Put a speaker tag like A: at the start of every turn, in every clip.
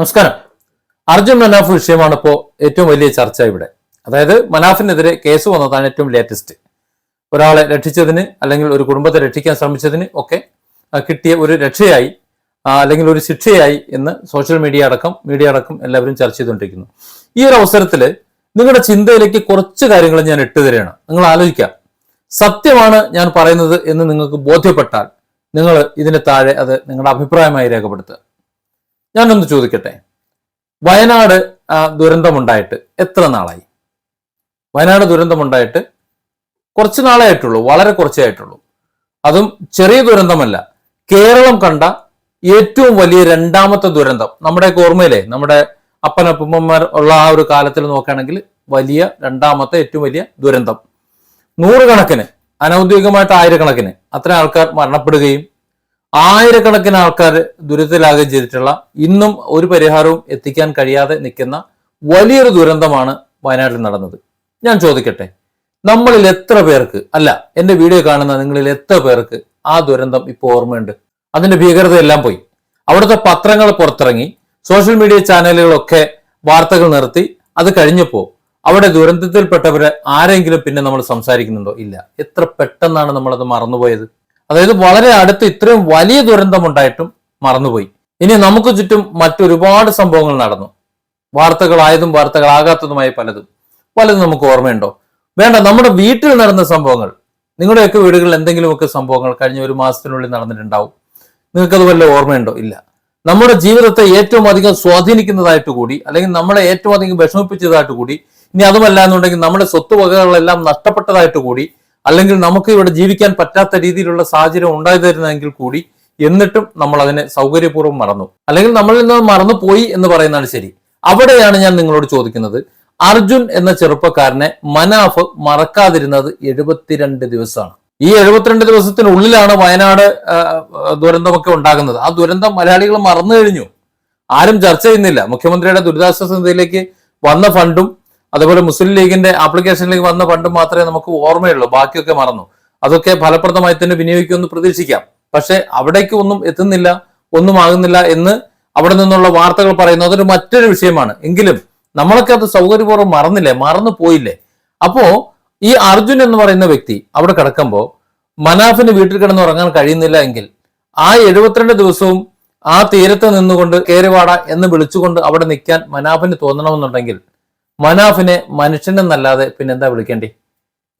A: നമസ്കാരം. അർജുൻ മനാഫ് വിഷയമാണ് ഇപ്പോൾ ഏറ്റവും വലിയ ചർച്ച ഇവിടെ. അതായത് മനാഫിനെതിരെ കേസ് വന്നതാണ് ഏറ്റവും ലേറ്റസ്റ്റ് ഒരാളെ രക്ഷിച്ചതിന് അല്ലെങ്കിൽ ഒരു കുടുംബത്തെ രക്ഷിക്കാൻ ശ്രമിച്ചതിന് ഒക്കെ കിട്ടിയ ഒരു രക്ഷയായി അല്ലെങ്കിൽ ഒരു ശിക്ഷയായി എന്ന് സോഷ്യൽ മീഡിയ അടക്കം മീഡിയ അടക്കം എല്ലാവരും ചർച്ച ചെയ്തുകൊണ്ടിരിക്കുന്നു. ഈ ഒരു അവസരത്തിൽ നിങ്ങളുടെ ചിന്തയിലേക്ക് കുറച്ച് കാര്യങ്ങൾ ഞാൻ ഇട്ടുതരികയാണ് നിങ്ങൾ ആലോചിക്കാം. സത്യമാണ് ഞാൻ പറയുന്നത് എന്ന് നിങ്ങൾക്ക് ബോധ്യപ്പെട്ടാൽ നിങ്ങൾ ഇതിന് താഴെ അത് നിങ്ങളുടെ അഭിപ്രായമായി രേഖപ്പെടുത്തുക. ഞാനൊന്ന് ചോദിക്കട്ടെ? വയനാട് ദുരന്തം ദുരന്തമുണ്ടായിട്ട് എത്ര നാളായി? വയനാട് ദുരന്തമുണ്ടായിട്ട് കുറച്ച് നാളേ ആയിട്ടുള്ളൂ വളരെ കുറച്ചേ ആയിട്ടുള്ളൂ. അതും ചെറിയ ദുരന്തമല്ല കേരളം കണ്ട ഏറ്റവും വലിയ രണ്ടാമത്തെ ദുരന്തം. നമ്മുടെ ഓർമ്മയിലെ നമ്മുടെ അപ്പനപ്പന്മാർ ഉള്ള ആ ഒരു കാലത്തിൽ നോക്കുകയാണെങ്കിൽ വലിയ രണ്ടാമത്തെ ഏറ്റവും വലിയ ദുരന്തം. നൂറുകണക്കിന് അനൗദ്യോഗികമായിട്ട് ആയിരക്കണക്കിന് അത്ര ആൾക്കാർ മരണപ്പെടുകയും ആയിരക്കണക്കിന് ആൾക്കാർ ദുരിതത്തിലാകുകയും ചെയ്തിട്ടുള്ള ഇന്നും ഒരു പരിഹാരവും എത്തിക്കാൻ കഴിയാതെ നിൽക്കുന്ന വലിയൊരു ദുരന്തമാണ് വയനാട്ടിൽ നടന്നത്. ഞാൻ ചോദിക്കട്ടെ നമ്മളിൽ എത്ര പേർക്ക് അല്ല എന്റെ വീഡിയോ കാണുന്ന നിങ്ങളിൽ എത്ര പേർക്ക് ആ ദുരന്തം ഇപ്പോൾ ഓർമ്മയുണ്ട്? അതിന്റെ ഭീകരതയെല്ലാം പോയി. അവിടുത്തെ പത്രങ്ങൾ പുറത്തിറങ്ങി സോഷ്യൽ മീഡിയ ചാനലുകളൊക്കെ വാർത്തകൾ നിർത്തി. അത് കഴിഞ്ഞപ്പോൾ അവിടെ ദുരന്തത്തിൽപ്പെട്ടവരെ ആരെങ്കിലും പിന്നെ നമ്മൾ സംസാരിക്കുന്നുണ്ടോ? ഇല്ല. എത്ര പെട്ടെന്നാണ് നമ്മളത് മറന്നുപോയത്? അതായത് വളരെ അടുത്ത് ഇത്രയും വലിയ ദുരന്തമുണ്ടായിട്ടും മറന്നുപോയി. ഇനി നമുക്ക് ചുറ്റും മറ്റൊരുപാട് സംഭവങ്ങൾ നടന്നു. വാർത്തകളായതും വാർത്തകളാകാത്തതുമായ പലതും. പലതും നമുക്ക് ഓർമ്മയുണ്ടോ? വേണ്ട നമ്മുടെ വീട്ടിൽ നടന്ന സംഭവങ്ങൾ. നിങ്ങളുടെയൊക്കെ വീടുകളിൽ എന്തെങ്കിലുമൊക്കെ സംഭവങ്ങൾ കഴിഞ്ഞ ഒരു മാസത്തിനുള്ളിൽ നടന്നിട്ടുണ്ടാവും. നിങ്ങൾക്കത് വല്ല ഓർമ്മയുണ്ടോ? ഇല്ല. നമ്മുടെ ജീവിതത്തെ ഏറ്റവും അധികം സ്വാധീനിക്കുന്നതായിട്ട് കൂടി അല്ലെങ്കിൽ നമ്മളെ ഏറ്റവും അധികം വിഷമിപ്പിച്ചതായിട്ട് കൂടി ഇനി അതുമല്ല എന്നുണ്ടെങ്കിൽ നമ്മുടെ സ്വത്തുവകകളെല്ലാം നഷ്ടപ്പെട്ടതായിട്ട് കൂടി അല്ലെങ്കിൽ നമുക്ക് ഇവിടെ ജീവിക്കാൻ പറ്റാത്ത രീതിയിലുള്ള സാഹചര്യം ഉണ്ടായി ഉണ്ടായിരുന്നെങ്കിൽ കൂടി എന്നിട്ടും നമ്മൾ അതിനെ സൗകര്യപൂർവം മറന്നു. അല്ലെങ്കിൽ നമ്മളിൽ നിന്ന് മറന്നു പോയി എന്ന് പറയുന്നതാണ് ശരി. അവിടെയാണ് ഞാൻ നിങ്ങളോട് ചോദിക്കുന്നത്. അർജുൻ എന്ന ചെറുപ്പക്കാരനെ മനാഫ് മറക്കാതിരുന്നത് എഴുപത്തിരണ്ട് ദിവസമാണ്. ഈ എഴുപത്തിരണ്ട് ദിവസത്തിനുള്ളിലാണ് വയനാട് ദുരന്തമൊക്കെ ഉണ്ടാകുന്നത്. ആ ദുരന്തം മലയാളികൾ മറന്നു കഴിഞ്ഞു. ആരും ചർച്ച ചെയ്യുന്നില്ല. മുഖ്യമന്ത്രിയുടെ ദുരിതാശ്വാസ നിധിയിലേക്ക് വന്ന ഫണ്ടും അതുപോലെ മുസ്ലിം ലീഗിന്റെ ആപ്ലിക്കേഷനിലേക്ക് വന്ന ഫണ്ട് മാത്രമേ നമുക്ക് ഓർമ്മയുള്ളൂ. ബാക്കിയൊക്കെ മറന്നു. അതൊക്കെ ഫലപ്രദമായി തന്നെ വിനിയോഗിക്കുമെന്ന് പ്രതീക്ഷിക്കാം. പക്ഷെ അവിടേക്ക് ഒന്നും എത്തുന്നില്ല ഒന്നും ആകുന്നില്ല എന്ന് അവിടെ നിന്നുള്ള വാർത്തകൾ പറയുന്നു അതൊരു മറ്റൊരു വിഷയമാണ്. എങ്കിലും നമ്മളൊക്കെ അത് സൗകര്യപൂർവം മറന്നില്ലേ? മറന്നു പോയില്ലേ? അപ്പോ ഈ അർജുൻ എന്ന് പറയുന്ന വ്യക്തി അവിടെ കിടക്കുമ്പോൾ മനാഫിന് വീട്ടിൽ കിടന്ന് ഉറങ്ങാൻ കഴിയുന്നില്ല എങ്കിൽ ആ എഴുപത്തിരണ്ട് ദിവസവും ആ തീരത്ത് നിന്നുകൊണ്ട് കേരവാട എന്ന് വിളിച്ചുകൊണ്ട് അവിടെ നിൽക്കാൻ മനാഫിന് തോന്നണമെന്നുണ്ടെങ്കിൽ മനാഫിനെ മനുഷ്യനെന്നല്ലാതെ പിന്നെന്താ വിളിക്കേണ്ടി?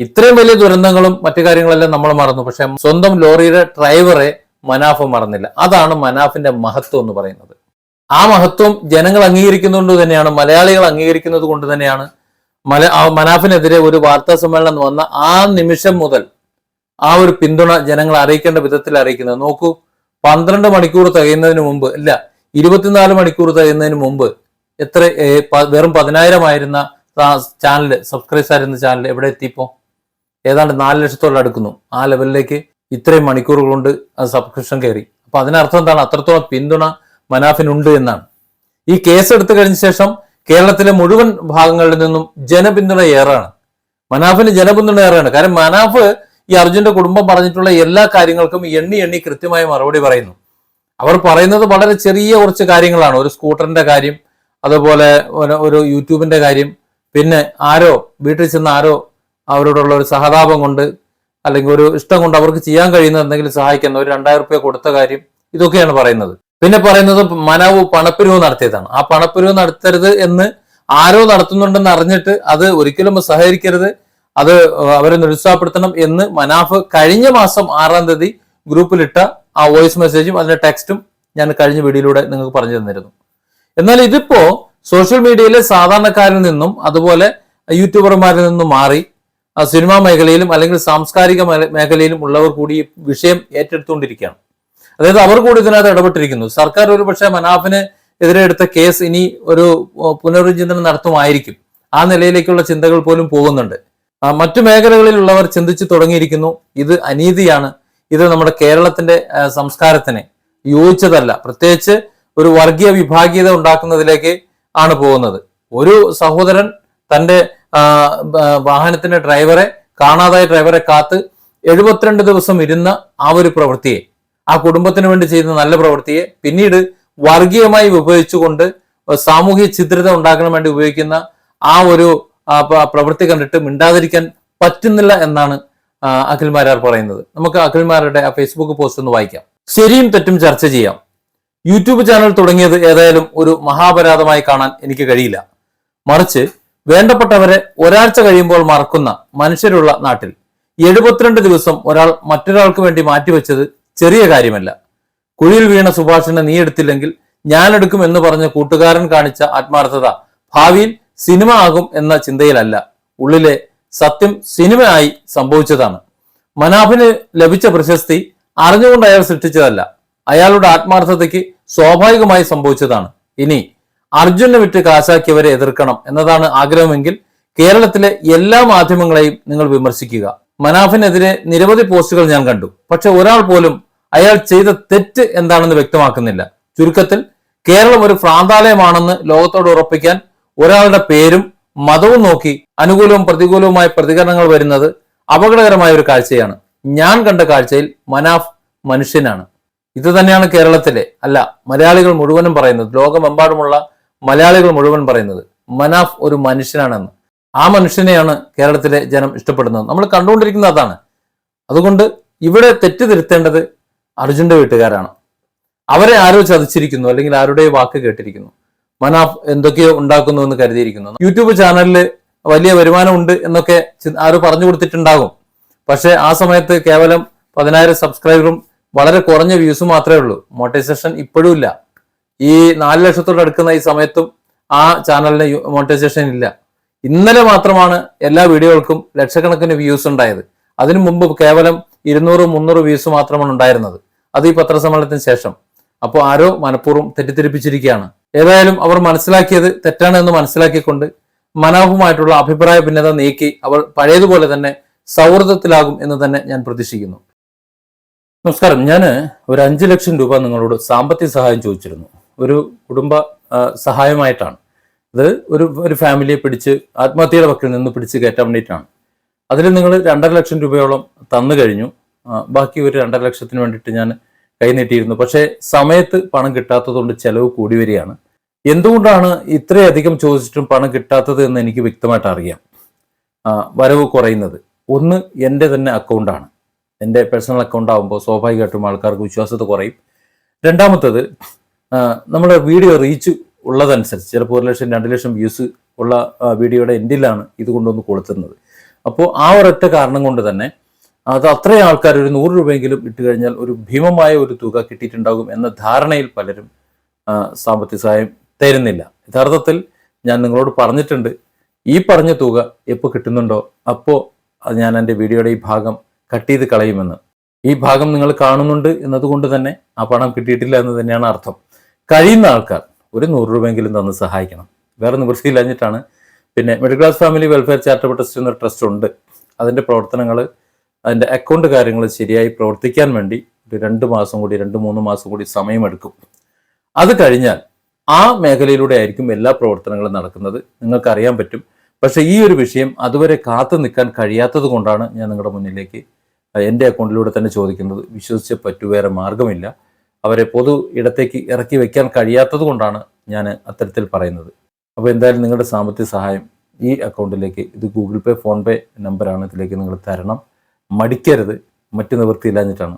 A: ഇത്രയും വലിയ ദുരന്തങ്ങളും മറ്റു കാര്യങ്ങളെല്ലാം നമ്മൾ മറന്നു. പക്ഷെ സ്വന്തം ലോറിയുടെ ഡ്രൈവറെ മനാഫ് മറന്നില്ല. അതാണ് മനാഫിന്റെ മഹത്വം എന്ന് പറയുന്നത്. ആ മഹത്വം ജനങ്ങൾ അംഗീകരിക്കുന്നതുകൊണ്ട് തന്നെയാണ് മലയാളികൾ അംഗീകരിക്കുന്നത് കൊണ്ട് തന്നെയാണ് മല മനാഫിനെതിരെ ഒരു വാർത്താ സമ്മേളനം വന്ന ആ നിമിഷം മുതൽ ആ ഒരു പിന്തുണ ജനങ്ങൾ അറിയിക്കേണ്ട വിധത്തിൽ അറിയിക്കുന്നത്. നോക്കൂ പന്ത്രണ്ട് മണിക്കൂർ തികയുന്നതിന് മുമ്പ് ഇല്ല ഇരുപത്തിനാല് മണിക്കൂർ തികയുന്നതിന് മുമ്പ് എത്ര വെറും പതിനായിരം ആയിരുന്ന ചാനൽ സബ്സ്ക്രൈബ്സ് ആയിരുന്ന ചാനൽ എവിടെ എത്തിപ്പോ ഏതാണ്ട് നാല് ലക്ഷത്തോളം അടുക്കുന്നു. ആ ലെവലിലേക്ക് ഇത്രയും മണിക്കൂറുകൾ കൊണ്ട് സബ്സ്ക്രിപ്ഷൻ കയറി. അപ്പൊ അതിനർത്ഥം എന്താണ്? അത്രത്തോളം പിന്തുണ മനാഫിനുണ്ട് എന്നാണ്. ഈ കേസ് എടുത്തു കഴിഞ്ഞ ശേഷം കേരളത്തിലെ മുഴുവൻ ഭാഗങ്ങളിൽ നിന്നും ജനപിന്തുണ ഏറെയാണ് മനാഫിന് ജനപിന്തുണ ഏറെയാണ് കാരണം മനാഫ് ഈ അർജുന്റെ കുടുംബം പറഞ്ഞിട്ടുള്ള എല്ലാ കാര്യങ്ങൾക്കും എണ്ണി എണ്ണി കൃത്യമായ മറുപടി പറയുന്നു. അവർ പറയുന്നത് വളരെ ചെറിയ കുറച്ച് കാര്യങ്ങളാണ്. ഒരു സ്കൂട്ടറിന്റെ കാര്യം അതുപോലെ ഒരു- യൂട്യൂബിന്റെ കാര്യം. പിന്നെ ആരോ വീട്ടിൽ ചെന്ന് ആരോ അവരോടുള്ള ഒരു സഹതാപം കൊണ്ട് അല്ലെങ്കിൽ ഒരു ഇഷ്ടം കൊണ്ട് അവർക്ക് ചെയ്യാൻ കഴിയുന്ന എന്തെങ്കിലും സഹായിക്കുന്ന ഒരു രണ്ടായിരം റുപ്യ കൊടുത്ത കാര്യം ഇതൊക്കെയാണ് പറയുന്നത്. പിന്നെ പറയുന്നത് മനവ് പണപ്പിരിവ് നടത്തിയതാണ്. ആ പണപ്പിരിവ് നടത്തരുത് എന്ന് ആരോ നടത്തുന്നുണ്ടെന്ന് അറിഞ്ഞിട്ട് അത് ഒരിക്കലും സഹകരിക്കരുത്. അത് അവരെ നിരുത്സാഹപ്പെടുത്തണം എന്ന് മനാഫ് കഴിഞ്ഞ മാസം ആറാം തീയതി ഗ്രൂപ്പിലിട്ട ആ വോയിസ് മെസ്സേജും അതിന്റെ ടെക്സ്റ്റും ഞാൻ കഴിഞ്ഞ വീഡിയോയിലൂടെ നിങ്ങൾക്ക് പറഞ്ഞു തന്നിരുന്നു. എന്നാൽ ഇതിപ്പോ സോഷ്യൽ മീഡിയയിലെ സാധാരണക്കാരിൽ നിന്നും അതുപോലെ യൂട്യൂബർമാരിൽ നിന്നും മാറി സിനിമാ മേഖലയിലും അല്ലെങ്കിൽ സാംസ്കാരിക മേഖലയിലും ഉള്ളവർ കൂടി ഈ വിഷയം ഏറ്റെടുത്തുകൊണ്ടിരിക്കുകയാണ്. അതായത് അവർ കൂടി ഇതിനകത്ത് ഇടപെട്ടിരിക്കുന്നു. സർക്കാർ ഒരു പക്ഷേ മനാഫിന് എതിരെ എടുത്ത കേസ് ഇനി ഒരു ഓ, പുനരുജ്ചിന്തനം നടത്തുമായിരിക്കും. ആ നിലയിലേക്കുള്ള ചിന്തകൾ പോലും പോകുന്നുണ്ട്. മറ്റു മേഖലകളിലുള്ളവർ ചിന്തിച്ചു തുടങ്ങിയിരിക്കുന്നു ഇത് അനീതിയാണ് ഇത് നമ്മുടെ കേരളത്തിന്റെ സംസ്കാരത്തിന് യോജിച്ചതല്ല. പ്രത്യേകിച്ച് ഒരു വർഗീയ വിഭാഗീയത ഉണ്ടാക്കുന്നതിലേക്ക് ആണ് പോകുന്നത്. ഒരു സഹോദരൻ തന്റെ വാഹനത്തിന്റെ ഡ്രൈവറെ കാണാതായ ഡ്രൈവറെ കാത്ത് എഴുപത്തിരണ്ട് ദിവസം ഇരുന്ന ആ ഒരു പ്രവൃത്തിയെ ആ കുടുംബത്തിന് വേണ്ടി ചെയ്യുന്ന നല്ല പ്രവൃത്തിയെ പിന്നീട് വർഗീയമായി ഉപയോഗിച്ചുകൊണ്ട് സാമൂഹിക ഛിദ്രത ഉണ്ടാക്കാൻ വേണ്ടി ഉപയോഗിക്കുന്ന ആ ഒരു പ്രവൃത്തി കണ്ടിട്ട് മിണ്ടാതിരിക്കാൻ പറ്റുന്നില്ല എന്നാണ് അഖിൽമാരാർ അഖിൽ മാരാർ പറയുന്നത്. നമുക്ക് അഖിൽമാരുടെ ആ ഫേസ്ബുക്ക് പോസ്റ്റ് ഒന്ന് വായിക്കാം. ശരിയും തെറ്റും ചർച്ച ചെയ്യാം. യൂട്യൂബ് ചാനൽ തുടങ്ങിയത് ഏതായാലും ഒരു മഹാപരാധമായി കാണാൻ എനിക്ക് കഴിയില്ല. മറിച്ച് വേണ്ടപ്പെട്ടവരെ ഒരാഴ്ച കഴിയുമ്പോൾ മറക്കുന്ന മനുഷ്യരുള്ള നാട്ടിൽ എഴുപത്തിരണ്ട് ദിവസം ഒരാൾ മറ്റൊരാൾക്ക് വേണ്ടി മാറ്റിവെച്ചത് ചെറിയ കാര്യമല്ല. കുഴിയിൽ വീണ സുഭാഷിനെ നീ എടുത്തില്ലെങ്കിൽ ഞാൻ എടുക്കും എന്ന് പറഞ്ഞ കൂട്ടുകാരൻ കാണിച്ച ആത്മാർത്ഥത ഭാവിയിൽ സിനിമ ആകും എന്ന ചിന്തയിലല്ല. ഉള്ളിലെ സത്യം സിനിമയായി സംഭവിച്ചതാണ്. മനാഫിന് ലഭിച്ച പ്രശസ്തി അറിഞ്ഞുകൊണ്ട് അയാൾ സൃഷ്ടിച്ചതല്ല. അയാളുടെ ആത്മാർത്ഥതയ്ക്ക് സ്വാഭാവികമായി സംഭവിച്ചതാണ്. ഇനി അർജുനെ വിട്ട് കാശാക്കിയവരെ എതിർക്കണം എന്നതാണ് ആഗ്രഹമെങ്കിൽ കേരളത്തിലെ എല്ലാ മാധ്യമങ്ങളെയും നിങ്ങൾ വിമർശിക്കുക. മനാഫിനെതിരെ നിരവധി പോസ്റ്റുകൾ ഞാൻ കണ്ടു. പക്ഷെ ഒരാൾ പോലും അയാൾ ചെയ്ത തെറ്റ് എന്താണെന്ന് വ്യക്തമാക്കുന്നില്ല. ചുരുക്കത്തിൽ കേരളം ഒരു ഭ്രാന്താലയമാണെന്ന് ലോകത്തോട് ഉറപ്പിക്കാൻ ഒരാളുടെ പേരും മതവും നോക്കി അനുകൂലവും പ്രതികൂലവുമായ പ്രതികരണങ്ങൾ വരുന്നത് അപകടകരമായ ഒരു കാഴ്ചയാണ്. ഞാൻ കണ്ട കാഴ്ചയിൽ മനാഫ് മനുഷ്യനാണ്. ഇത് തന്നെയാണ് കേരളത്തിലെ അല്ല മലയാളികൾ മുഴുവനും പറയുന്നത് ലോകമെമ്പാടുമുള്ള മലയാളികൾ മുഴുവൻ പറയുന്നത് മനാഫ് ഒരു മനുഷ്യനാണെന്ന്. ആ മനുഷ്യനെയാണ് കേരളത്തിലെ ജനം ഇഷ്ടപ്പെടുന്നത്. നമ്മൾ കണ്ടുകൊണ്ടിരിക്കുന്നത് അതാണ്. അതുകൊണ്ട് ഇവിടെ തെറ്റ് തിരുത്തേണ്ടത് അർജുന്റെ വീട്ടുകാരാണ്. അവരെ ആരോ ചതിച്ചിരിക്കുന്നു അല്ലെങ്കിൽ ആരുടെ വാക്ക് കേട്ടിരിക്കുന്നു. മനാഫ് എന്തൊക്കെയോ ഉണ്ടാക്കുന്നു എന്ന് കരുതിയിരിക്കുന്നു. യൂട്യൂബ് ചാനലിൽ വലിയ വരുമാനമുണ്ട് എന്നൊക്കെ ആരോ പറഞ്ഞു കൊടുത്തിട്ടുണ്ടാകും. പക്ഷേ ആ സമയത്ത് കേവലം പതിനായിരം സബ്സ്ക്രൈബറും വളരെ കുറഞ്ഞ വ്യൂസ് മാത്രമേ ഉള്ളൂ. മോട്ടൈസേഷൻ ഇപ്പോഴും ഇല്ല. ഈ നാല് ലക്ഷത്തോട് അടുക്കുന്ന ഈ സമയത്തും ആ ചാനലിന് മോട്ടൈസേഷൻ ഇല്ല. ഇന്നലെ മാത്രമാണ് എല്ലാ വീഡിയോകൾക്കും ലക്ഷക്കണക്കിന് വ്യൂസ് ഉണ്ടായത്. അതിനു മുമ്പ് കേവലം ഇരുന്നൂറ് മുന്നൂറ് വ്യൂസ് മാത്രമാണ് ഉണ്ടായിരുന്നത്. അത് ഈ പത്രസമ്മേളനത്തിന് ശേഷം. അപ്പോൾ ആരോ മനഃപൂർവം തെറ്റിദ്ധരിപ്പിച്ചിരിക്കുകയാണ്. ഏതായാലും അവർ മനസ്സിലാക്കിയത് തെറ്റാണ് എന്ന് മനസ്സിലാക്കിക്കൊണ്ട് മനോഹമായിട്ടുള്ള അഭിപ്രായ ഭിന്നത നീക്കി അവർ പഴയതുപോലെ തന്നെ സൗഹൃദത്തിലാകും എന്ന് തന്നെ ഞാൻ പ്രതീക്ഷിക്കുന്നു. നമസ്കാരം. ഞാൻ ഒരു അഞ്ച് ലക്ഷം രൂപ നിങ്ങളോട് സാമ്പത്തിക സഹായം ചോദിച്ചിരുന്നു. ഒരു കുടുംബ സഹായമായിട്ടാണ്. ഇത് ഒരു ഒരു ഫാമിലിയെ പിടിച്ച് ആത്മഹത്യയുടെ പക്കൽ നിന്ന് പിടിച്ച് കയറ്റാൻ വേണ്ടിയിട്ടാണ്. അതിൽ നിങ്ങൾ രണ്ടര ലക്ഷം രൂപയോളം തന്നു കഴിഞ്ഞു. ബാക്കി ഒരു രണ്ടര ലക്ഷത്തിന് വേണ്ടിയിട്ട് ഞാൻ കൈനീട്ടിയിരുന്നു പക്ഷേ സമയത്ത് പണം കിട്ടാത്തതുകൊണ്ട് ചെലവ് കൂടി വരികയാണ്. എന്തുകൊണ്ടാണ് ഇത്രയധികം ചോദിച്ചിട്ടും പണം കിട്ടാത്തത് എന്ന് എനിക്ക് വ്യക്തമായിട്ട് അറിയാം. വരവ് കുറയുന്നത്. ഒന്ന് എന്റെ തന്നെ അക്കൗണ്ടാണ് എന്റെ പേഴ്സണൽ അക്കൗണ്ട് ആകുമ്പോൾ സ്വാഭാവികമായിട്ടും ആൾക്കാർക്ക് വിശ്വാസത്തെ കുറയും. രണ്ടാമത്തത് നമ്മുടെ വീഡിയോ റീച്ച് ഉള്ളതനുസരിച്ച് ചിലപ്പോൾ ഒരു ലക്ഷം രണ്ട് ലക്ഷം വ്യൂസ് ഉള്ള വീഡിയോയുടെ എൻഡിലാണ് ഇത് കൊണ്ടുവന്ന് കൊളുത്തുന്നത്. അപ്പോൾ ആ ഒരൊറ്റ കാരണം കൊണ്ട് തന്നെ അത് അത്രയും ആൾക്കാർ ഒരു നൂറ് രൂപയെങ്കിലും ഇട്ട് കഴിഞ്ഞാൽ ഒരു ഭീമമായ ഒരു തുക കിട്ടിയിട്ടുണ്ടാകും എന്ന ധാരണയിൽ പലരും സാമ്പത്തിക സഹായം തരുന്നില്ല. യഥാർത്ഥത്തിൽ ഞാൻ നിങ്ങളോട് പറഞ്ഞിട്ടുണ്ട് ഈ പറഞ്ഞ തുക എപ്പോൾ കിട്ടുന്നുണ്ടോ? അപ്പോൾ ഞാൻ എന്റെ വീഡിയോയുടെ ഈ ഭാഗം കട്ട് ചെയ്ത് കളയുമെന്ന്. ഈ ഭാഗം നിങ്ങൾ കാണുന്നുണ്ട് എന്നതുകൊണ്ട് തന്നെ ആ പണം കിട്ടിയിട്ടില്ല എന്ന് തന്നെയാണ് അർത്ഥം. കഴിയുന്ന ആൾക്കാർ ഒരു നൂറ് രൂപയെങ്കിലും തന്ന് സഹായിക്കണം. വേറെ നിവൃത്തിയില്ലാഞ്ഞിട്ടാണ്. പിന്നെ middle class family welfare charitable trust എന്നൊരു ട്രസ്റ്റ് ഉണ്ട്. അതിന്റെ പ്രവർത്തനങ്ങൾ അതിന്റെ അക്കൗണ്ട് കാര്യങ്ങൾ ശരിയായി പ്രവർത്തിക്കാൻ വേണ്ടി ഒരു രണ്ട് മാസം കൂടി രണ്ട് മൂന്ന് മാസം കൂടി സമയമെടുക്കും. അത് കഴിഞ്ഞാൽ ആ മേഖലയിലൂടെ ആയിരിക്കും എല്ലാ പ്രവർത്തനങ്ങളും നടക്കുന്നത്. നിങ്ങൾക്കറിയാൻ പറ്റും. പക്ഷേ ഈ ഒരു വിഷയം അതുവരെ കാത്തു നിൽക്കാൻ കഴിയാത്തത് കൊണ്ടാണ് ഞാൻ നിങ്ങളുടെ മുന്നിലേക്ക് എന്റെ അക്കൗണ്ടിലൂടെ തന്നെ ചോദിക്കുന്നത് വിശ്വസിച്ച് പറ്റൂ വേറെ മാർഗമില്ല അവരെ പൊതു ഇടത്തേക്ക് ഇറക്കി വെക്കാൻ കഴിയാത്തത് കൊണ്ടാണ് ഞാൻ അത്തരത്തിൽ പറയുന്നത്. അപ്പോൾ എന്തായാലും നിങ്ങളുടെ സാമ്പത്തിക സഹായം ഈ അക്കൗണ്ടിലേക്ക് ഇത് ഗൂഗിൾ പേ ഫോൺ പേ നമ്പറാണ് ഇതിലേക്ക് നിങ്ങൾ തരണം. മടിക്കരുത് മറ്റു നിവൃത്തിയില്ലാഞ്ഞിട്ടാണ്.